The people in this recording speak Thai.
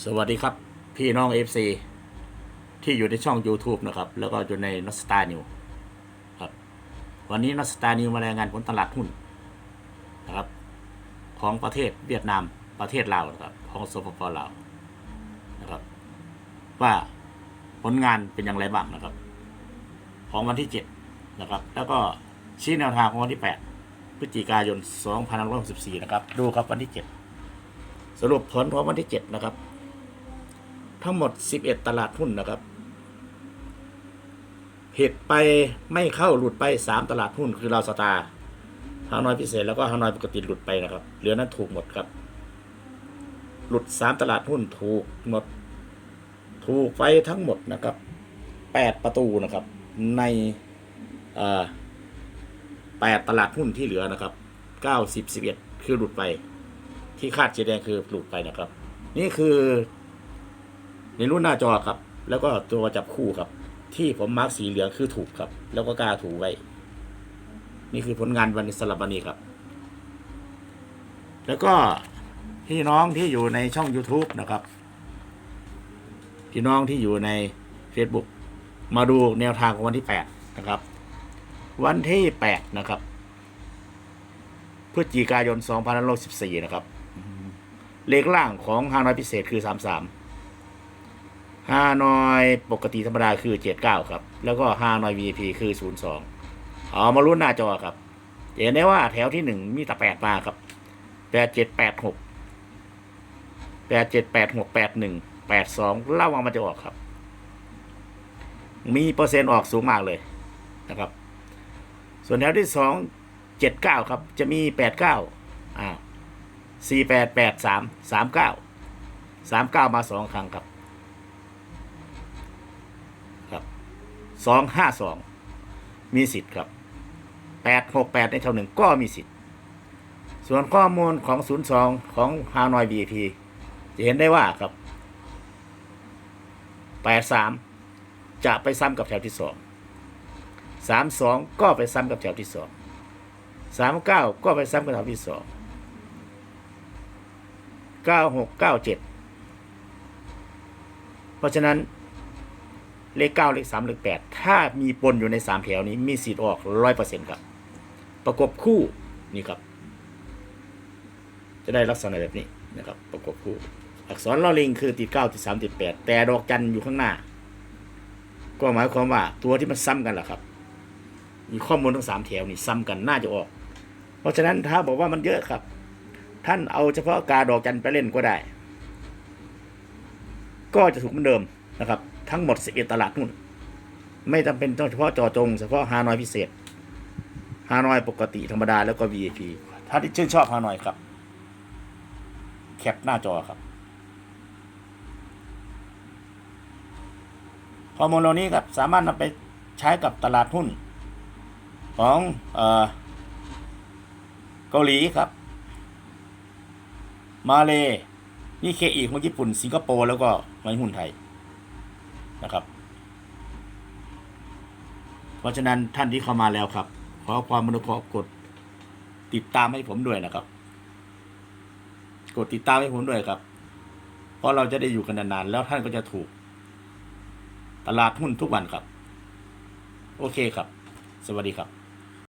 สวัสดีครับพี่น้อง FC ที่อยู่ในช่อง YouTube นะครับ แล้วก็อยู่ในนอสตานิวครับวันนี้นอสตานิวมารายงานผลตลาดหุ้นนะครับ ของประเทศเวียดนามประเทศลาวนะครับของสปปลาวนะครับ ว่าผลงานเป็นอย่างไรบ้างนะครับ ของวันที่ 7 นะครับ แล้วก็ชี้แนวทางของวันที่ 8 พฤศจิกายน 2564 นะครับ ดูครับวันที่ 7 สรุปผลของวันที่ 7 นะครับ ทั้งหมด 11 ตลาดหุ้นนะครับเหตุไปไม่เข้าหลุดไป 3 ตลาดหุ้นคือเราวสตาร์ฮานอยพิเศษแล้วก็ฮานอยปกติหลุดไปนะครับเหลือนั้นถูกหมดครับ หลุด 3 ตลาดหุ้นถูกหมด ถูกไปทั้งหมดนะครับ 8 ประตูนะครับ ในเอ่อ8ตลาดหุ้นที่เหลือนะครับ90 11คือหลุดไป ที่คาดสีแดงคือหลุดไปนะครับ นี่คือ ในรุ่นหน้าจอครับ แล้วก็ตัวจับคู่ครับ ที่ผมมาร์กสีเหลืองคือถูกครับ แล้วก็กล้าถูไว้ นี่คือผลงานวันสลับวันนี้ครับ แล้วก็พี่น้องที่อยู่ในช่อง YouTube นะครับ พี่น้องที่อยู่ใน Facebook มาดูแนวทางของวันที่ 8 นะครับ วันที่ 8 นะครับพฤศจิกายน2514นะครับ เลขล่างของฮานอยพิเศษคือ 33 ฮานอยปกติธรรมดาคือ 79 ครับ แล้วก็ฮานอย VIP คือ 02 เอามาลุ้นหน้าจอครับ เห็นได้ว่าแถวที่1มีแต่8มาครับ8786 8786 81 82เล่าว่ามันจะออกครับ มีเปอร์เซ็นต์ออกสูงมากเลยนะครับ ส่วนแถวที่2 79ครับ จะมี89อ้าวสี่แปดแปดสามสามเก้าสามเก้ามาสองครั้งครับ สองห้าสองมีสิทธิ์ครับแปดหกแปดในเท่าหนึ่งก็มีสิทธิ์ ส่วนข้อมูลของศูนย์สองของฮานอย VIP จะเห็นได้ว่าครับแปดสามจะไปซ้ำกับแถวที่สองสามสองก็ไปซ้ำกับแถวที่สองสามเก้าก็ไปซ้ำกับแถวที่สองเก้าหกเก้าเจ็ดเพราะฉะนั้น เลขเก้าเลขสามเลขแปดถ้ามีปนอยู่ในสามแถวนี้มีสิทธิ์ออกร้อยเปอร์เซ็นต์ครับ ประกบคู่นี่ครับ จะได้ลักษณะแบบนี้นะครับ ประกบคู่ อักษรลอลิงคือติดเก้าติดสามติดแปดแต่ดอกจันอยู่ข้างหน้า ก็หมายความว่าตัวที่มันซ้ำกันแหละครับ มีข้อมูลทั้งสามแถวนี่ซ้ำกันน่าจะออก เพราะฉะนั้นถ้าบอกว่ามันเยอะครับ ท่านเอาเฉพาะกาดอกจันไปเล่นก็ได้ ก็จะถูกเหมือนเดิม นะครับ ทั้งหมด 11 ตลาดหุ้นไม่จำเป็นต้องเฉพาะจอจง เฉพาะฮานอยพิเศษ ฮานอยปกติธรรมดาแล้วก็ VIP ถ้าที่ชื่นชอบฮานอยครับ แคปหน้าจอครับ ข้อมูลเหล่านี้ครับ สามารถนำไปใช้กับตลาดหุ้น ของเอ่อเกาหลีครับ มาเลนี่เคอีของญี่ปุ่น สิงคโปร์แล้วก็ไม้หุ้นไทย นะครับเพราะฉะนั้นท่านที่เข้ามาแล้วครับ ขอความมนุเคราะห์กดติดตามให้ผมด้วยนะครับ กดติดตามให้ผมด้วยครับ เพราะเราจะได้อยู่กันนานๆแล้วท่านก็จะถูก ตลาดหุ้นทุกวันครับ โอเคครับ สวัสดีครับ